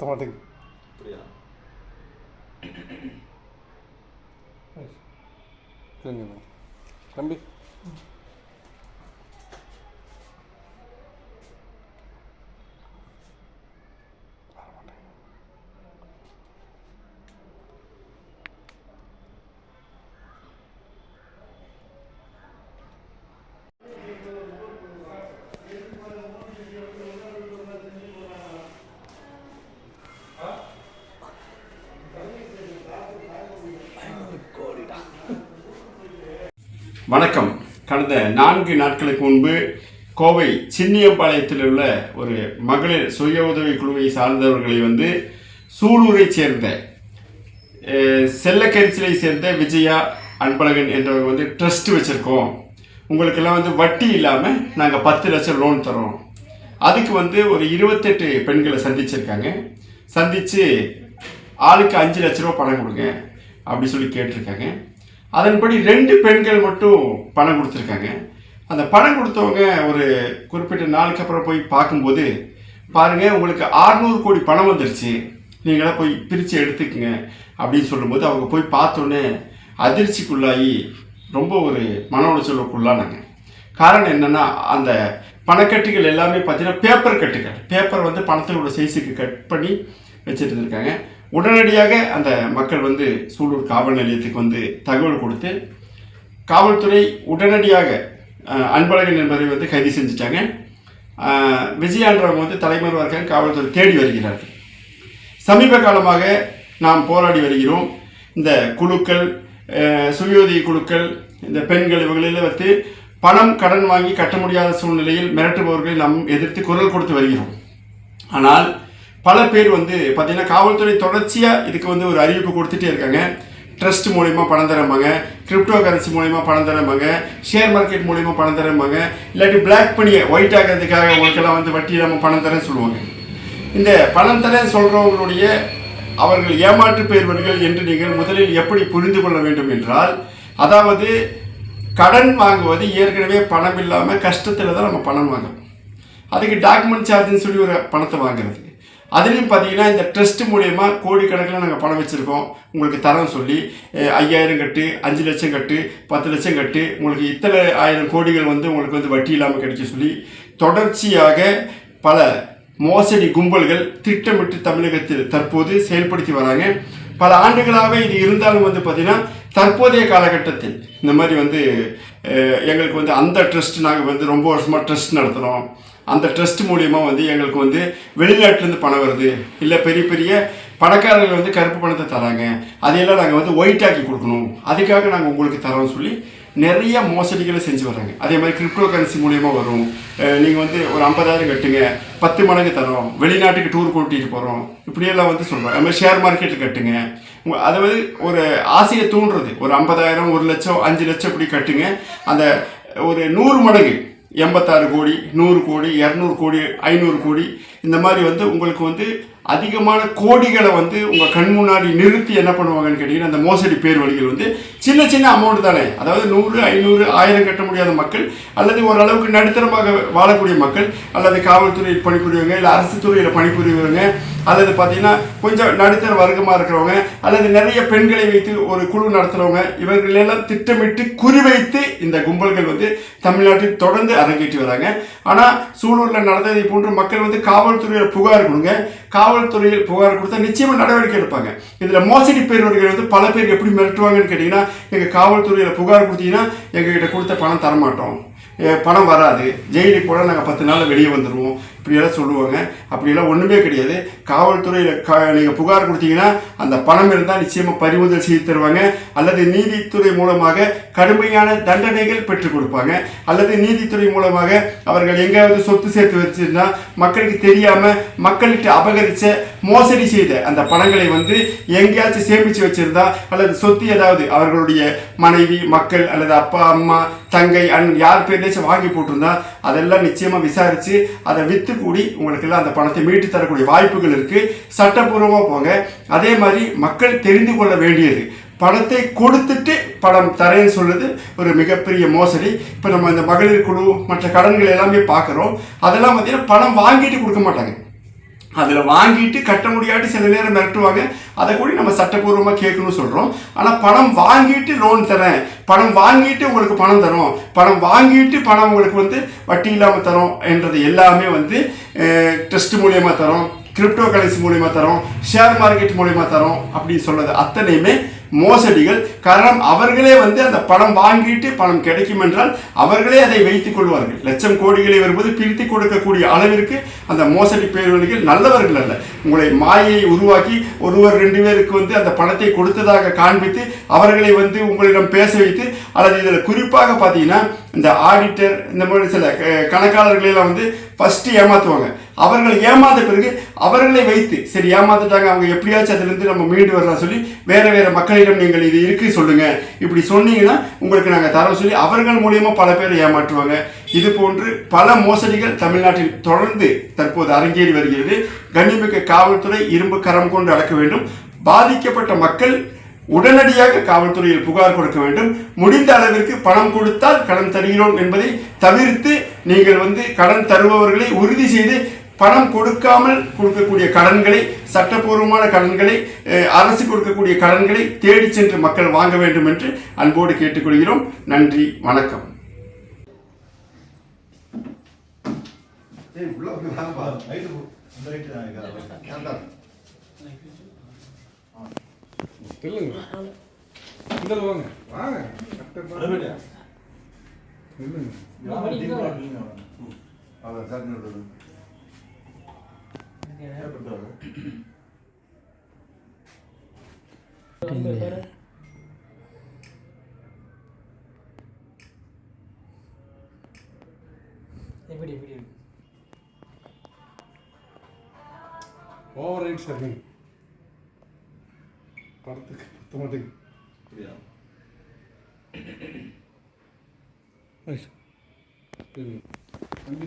சுத்த மாட்டேங்குது அப்படியா சரிங்க தம்பி. வணக்கம். கடந்த நான்கு நாட்களுக்கு முன்பு கோவை சின்னியம்பாளையத்தில் உள்ள ஒரு மகளிர் சுய உதவி குழுவை சார்ந்தவர்களை வந்து சூலூரை சேர்ந்த அஹ், செல்லக்கரிசிலை சேர்ந்த விஜயா அன்பழகன் என்றவங்க வந்து ட்ரஸ்ட் வச்சுருக்கோம். உங்களுக்கெல்லாம் வந்து வட்டி இல்லாமல் நாங்கள் பத்து லட்சம் லோன் தரோம் அதுக்கு வந்து ஒரு இருபத்தெட்டு பெண்களை சந்திச்சிருக்காங்க. சந்தித்து ஆளுக்கு அஞ்சு லட்ச ரூபா பணம் கொடுங்க. அப்படி சொல்லி கேட்டிருக்காங்க. அதன்படி ரெண்டு பெண்கள் மட்டும் பணம் கொடுத்துருக்காங்க. அந்த பணம் கொடுத்தவங்க ஒரு குறிப்பிட்ட நாளுக்கு அப்புறம் போய் பார்க்கும்போது பாருங்கள் உங்களுக்கு 600 கோடி பணம் வந்துருச்சு. நீங்களாம் போய் பிரித்து எடுத்துக்கங்க. அப்படின்னு சொல்லும்போது அவங்க போய் பார்த்தோன்னே அதிர்ச்சிக்குள்ளாகி ரொம்ப ஒரு மன உளைச்சலுக்குள்ளானாங்க. காரணம் என்னென்னா அந்த பணக்கட்டுகள் எல்லாமே பார்த்தீங்கன்னா பேப்பர் கட்டுகள். பேப்பர் வந்து பணத்தினோட சைஸுக்கு கட் பண்ணி வச்சுட்டு இருந்திருக்காங்க. உடனடியாக அந்த மக்கள் வந்து சூலூர் காவல் நிலையத்துக்கு வந்து தகவல் கொடுத்து காவல்துறை உடனடியாக அன்பழகன் என்பதை வந்து கைது செஞ்சுட்டாங்க. விஜயான்றவங்க வந்து தலைமறைவாக காவல்துறை தேடி வருகிறார்கள். சமீப காலமாக நாம் போராடி வருகிறோம். இந்த குழுக்கள் அஹ், சுயோதய குழுக்கள் இந்த பெண்கள் இவர்களில் வந்து பணம் கடன் வாங்கி கட்ட முடியாத சூழ்நிலையில் மிரட்டுபவர்களை நாம் எதிர்த்து குரல் கொடுத்து வருகிறோம். ஆனால் பல பேர் வந்து பார்த்தீங்கன்னா காவல்துறை தொடர்ச்சியாக இதுக்கு வந்து ஒரு அறிவிப்பு கொடுத்துட்டே இருக்காங்க. ட்ரஸ்ட் மூலிமா பணம் தரம்பாங்க. கிரிப்டோ கரன்சி மூலயமா பணம் தரம்பாங்க. ஷேர் மார்க்கெட் மூலிமா பணம் தரம்பாங்க. இல்லாட்டி பிளாக் பண்ணியை ஒயிட் ஆகிறதுக்காக உங்களுக்கெல்லாம் வந்து வட்டி இல்லாமல் பணம் தரேன்னு சொல்லுவாங்க. இந்த பணம் தரேன் சொல்கிறவங்களுடைய அவர்கள் ஏமாற்று பெயர்வர்கள் என்று நீங்கள் முதலில் எப்படி புரிந்து கொள்ள வேண்டும் என்றால் அதாவது கடன் வாங்குவது ஏற்கனவே பணம் இல்லாமல் கஷ்டத்தில் தான் நம்ம பணம் வாங்குறோம். அதுக்கு டாக்குமெண்ட் சார்ஜ்னு சொல்லி ஒரு பணத்தை வாங்குறது. அதுலேயும் பார்த்தீங்கன்னா இந்த ட்ரஸ்ட் மூலயமா கோடிக்கணக்கில் நாங்கள் பணம் வச்சுருக்கோம். உங்களுக்கு தரம் சொல்லி ஐயாயிரம் கட்டு அஞ்சு லட்சம் கட்டு பத்து லட்சம் கட்டு உங்களுக்கு இத்தனை ஆயிரம் கோடிகள் வந்து உங்களுக்கு வந்து வட்டி இல்லாமல் கிடைக்க சொல்லி தொடர்ச்சியாக பல மோசடி கும்பல்கள் திட்டமிட்டு தமிழகத்தில் தற்போது செயல்படுத்தி வராங்க. பல ஆண்டுகளாகவே இது இருந்தாலும் வந்து பார்த்திங்கன்னா தற்போதைய காலகட்டத்தில் இந்த மாதிரி வந்து எங்களுக்கு வந்து அந்த ட்ரஸ்ட் நாங்கள் வந்து ரொம்ப வருஷமாக ட்ரஸ்ட் நடத்துகிறோம் அந்த ட்ரஸ்ட் மூலியமாக வந்து எங்களுக்கு வந்து வெளிநாட்டிலேருந்து பணம் வருது. இல்லை பெரிய பெரிய பணக்காரர்கள் வந்து கருப்பு பணத்தை தராங்க. அதையெல்லாம் நாங்கள் வந்து ஒயிட் ஆக்கி கொடுக்கணும். அதுக்காக நாங்கள் உங்களுக்கு தரோம்னு சொல்லி நிறைய மோசடிகளை செஞ்சு வர்றாங்க. அதே மாதிரி கிரிப்டோ கரன்சி மூலியமாக வரும் நீங்கள் வந்து ஒரு ஐம்பதாயிரம் கட்டுங்க. பத்து மடங்கு தரோம். வெளிநாட்டுக்கு டூர் கூட்டிகிட்டு போகிறோம் இப்படியெல்லாம் வந்து சொல்கிறோம் அது மாதிரி ஷேர் மார்க்கெட்டில் கட்டுங்க. அதாவது வந்து ஒரு ஆசையை தூண்டுறது. ஒரு ஐம்பதாயிரம் ஒரு லட்சம் அஞ்சு லட்சம் இப்படி கட்டுங்க. அந்த ஒரு நூறு மடங்கு. எண்பத்தாறு கோடி நூறு கோடி இரநூறு கோடி ஐநூறு கோடி. இந்த மாதிரி வந்து உங்களுக்கு வந்து அதிகமான கோடிகளை வந்து உங்கள் கண் முன்னாடி நிறுத்தி என்ன பண்ணுவாங்கன்னு கேட்டிங்கன்னா அந்த மோசடி பேர் வழிகள் வந்து சின்ன சின்ன அமௌண்ட் தானே. அதாவது நூறு ஐநூறு ஆயிரம் கட்ட முடியாத மக்கள் அல்லது ஓரளவுக்கு நடுத்தரமாக வாழக்கூடிய மக்கள் அல்லது காவல்துறையில் பணிபுரியவங்க இல்லை அரசு துறையில் பணிபுரியவங்க அல்லது பார்த்தீங்கன்னா கொஞ்சம் நடுத்தர வர்க்கமாக இருக்கிறவங்க அல்லது நிறைய பெண்களை வைத்து ஒரு குழு நடத்துகிறவங்க இவர்களெல்லாம் திட்டமிட்டு குறிவைத்து இந்த கும்பல்கள் வந்து தமிழ்நாட்டில் தொடர்ந்து அரங்கேற்றி வராங்க. ஆனால் சூலூரில் நடந்ததை போன்று மக்கள் வந்து காவல்துறையில் புகார் கொடுங்க. காவல்துறையில் புகார் கொடுத்தா நிச்சயமாக நடவடிக்கை எடுப்பாங்க. இதில் மோசடி பேர்வர்கள் வந்து பல பேர் எப்படி மிரட்டுவாங்கன்னு கேட்டிங்கன்னா எங்கள் காவல்துறையில் புகார் கொடுத்தீங்கன்னா எங்ககிட்ட கொடுத்த பணம் தரமாட்டோம். பணம் வராது. ஜெயிலுக்கு போனால் நாங்கள் பத்து நாள் வெளியே வந்துடுவோம் இப்படியெல்லாம் சொல்லுவாங்க. அப்படியெல்லாம் ஒன்றுமே கிடையாது. காவல்துறையில் க நீங்கள் புகார் கொடுத்தீங்கன்னா அந்த பணம் இருந்தால் நிச்சயமாக பறிமுதல் செய்து தருவாங்க. அல்லது நீதித்துறை மூலமாக கடுமையான தண்டனைகள் பெற்றுக் கொடுப்பாங்க. அல்லது நீதித்துறை மூலமாக அவர்கள் எங்கேயாவது சொத்து சேர்த்து வச்சிருந்தா மக்களுக்கு தெரியாமல் மக்கள்கிட்ட அபகரிச்ச மோசடி செய்த அந்த பணங்களை வந்து எங்கேயாச்சும் சேமித்து வச்சிருந்தா அல்லது சொத்து ஏதாவது அவர்களுடைய மனைவி மக்கள் அல்லது அப்பா அம்மா தங்கை அண்ணன் யார் பேர்லேயாச்சும் வாங்கி போட்டிருந்தா அதெல்லாம் நிச்சயமாக விசாரித்து அதை விற்று கூடி உங்களுக்கெல்லாம் அந்த பணத்தை மீட்டு தரக்கூடிய வாய்ப்புகள் இருக்குது சட்டப்பூர்வமாக போங்க. அதே மாதிரி மக்கள் தெரிந்து கொள்ள வேண்டியது. பணத்தை கொடுத்துட்டு பணம் தரேன்னு சொல்லுது ஒரு மிகப்பெரிய மோசடி. இப்போ நம்ம இந்த மகளிர் குழு மற்ற கடன்கள் எல்லாமே பார்க்குறோம். அதெல்லாம் பார்த்தீங்கன்னா பணம் வாங்கிட்டு கொடுக்க மாட்டாங்க. அதில் வாங்கிட்டு கட்ட முடியாட்டி சில நேரம் மிரட்டுவாங்க. அதை கூட நம்ம சட்டப்பூர்வமாக கேட்கணும்னு சொல்கிறோம் ஆனால் பணம் வாங்கிட்டு லோன் தரேன். பணம் வாங்கிட்டு உங்களுக்கு பணம் தரோம். பணம் வாங்கிட்டு பணம் உங்களுக்கு வந்து வட்டி இல்லாமல் தரோம் என்றது எல்லாமே வந்து டெஸ்ட் மூலியமாக தரோம். கிரிப்டோ கரன்சி மூலியமாக தரோம். ஷேர் மார்க்கெட் மூலியமாக தரோம் அப்படின்னு சொல்கிறது அத்தனையுமே மோசடிகள். காரணம் அவர்களே வந்து அந்த பணம் வாங்கிட்டு பணம் கிடைக்கும் என்றால் அவர்களே அதை வைத்துக் கொள்வார்கள். லட்சம் கோடிகளை வரும்போது பிரித்து கொடுக்கக்கூடிய அளவிற்கு அந்த மோசடி பேர்வழிகள் நல்லவர்கள் அல்ல. உங்களை மாயை உருவாக்கி ஒருவர் ரெண்டு பேருக்கு வந்து அந்த பணத்தை கொடுத்ததாக காண்பித்து அவர்களை வந்து உங்களிடம் பேச வைத்து அல்லது இதில் குறிப்பாக பார்த்தீங்கன்னா இந்த ஆடிட்டர் இந்த மாதிரி சில க- வந்து ஃபஸ்ட்டு ஏமாற்றுவாங்க அவர்கள் ஏமாந்த பிறகு அவர்களை வைத்து சரி ஏமாந்துட்டாங்க அவங்க எப்படியாச்சும் அதிலிருந்து நம்ம மீண்டு வரலாம் சொல்லி வேறு வேறு மக்களிடம் நீங்கள் இது இருக்குது சொல்லுங்கள் இப்படி சொன்னீங்கன்னா உங்களுக்கு நாங்கள் தரோம் சொல்லி அவர்கள் மூலியமாக பல பேரை ஏமாற்றுவாங்க. இது போன்று பல மோசடிகள் தமிழ்நாட்டில் தொடர்ந்து தற்போது அரங்கேறி வருகிறது. கண்ணிமிக்க காவல்துறை இரும்பு கரம் கொண்டு அடக்க வேண்டும். பாதிக்கப்பட்ட மக்கள் உடனடியாக காவல்துறையில் புகார் கொடுக்க வேண்டும். முடிந்த அளவிற்கு பணம் கொடுத்தால் கடன் தருகிறோம் என்பதை தவிர்த்து நீங்கள் வந்து கடன் தருபவர்களை உறுதி செய்து பணம் கொடுக்காமல் கொடுக்கக்கூடிய கடன்களை சட்டப்பூர்வமான கடன்களை அரசு கொடுக்கக்கூடிய கடன்களை தேடி சென்று மக்கள் வாங்க வேண்டும் என்று அன்போடு கேட்டுக்கொள்கிறோம். நன்றி வணக்கம். ஏய் உள்ள அந்த நான் இல்லைங்க. இந்த வாங்க. வாங்க. இல்லைங்க. அவன் சார் நின்று எப்படி எப்படி? ஓவர் ரைட் சார் படத்துக்கு பத்த மாட்டேங்குது அப்படியா இல்லைங்க. தம்பி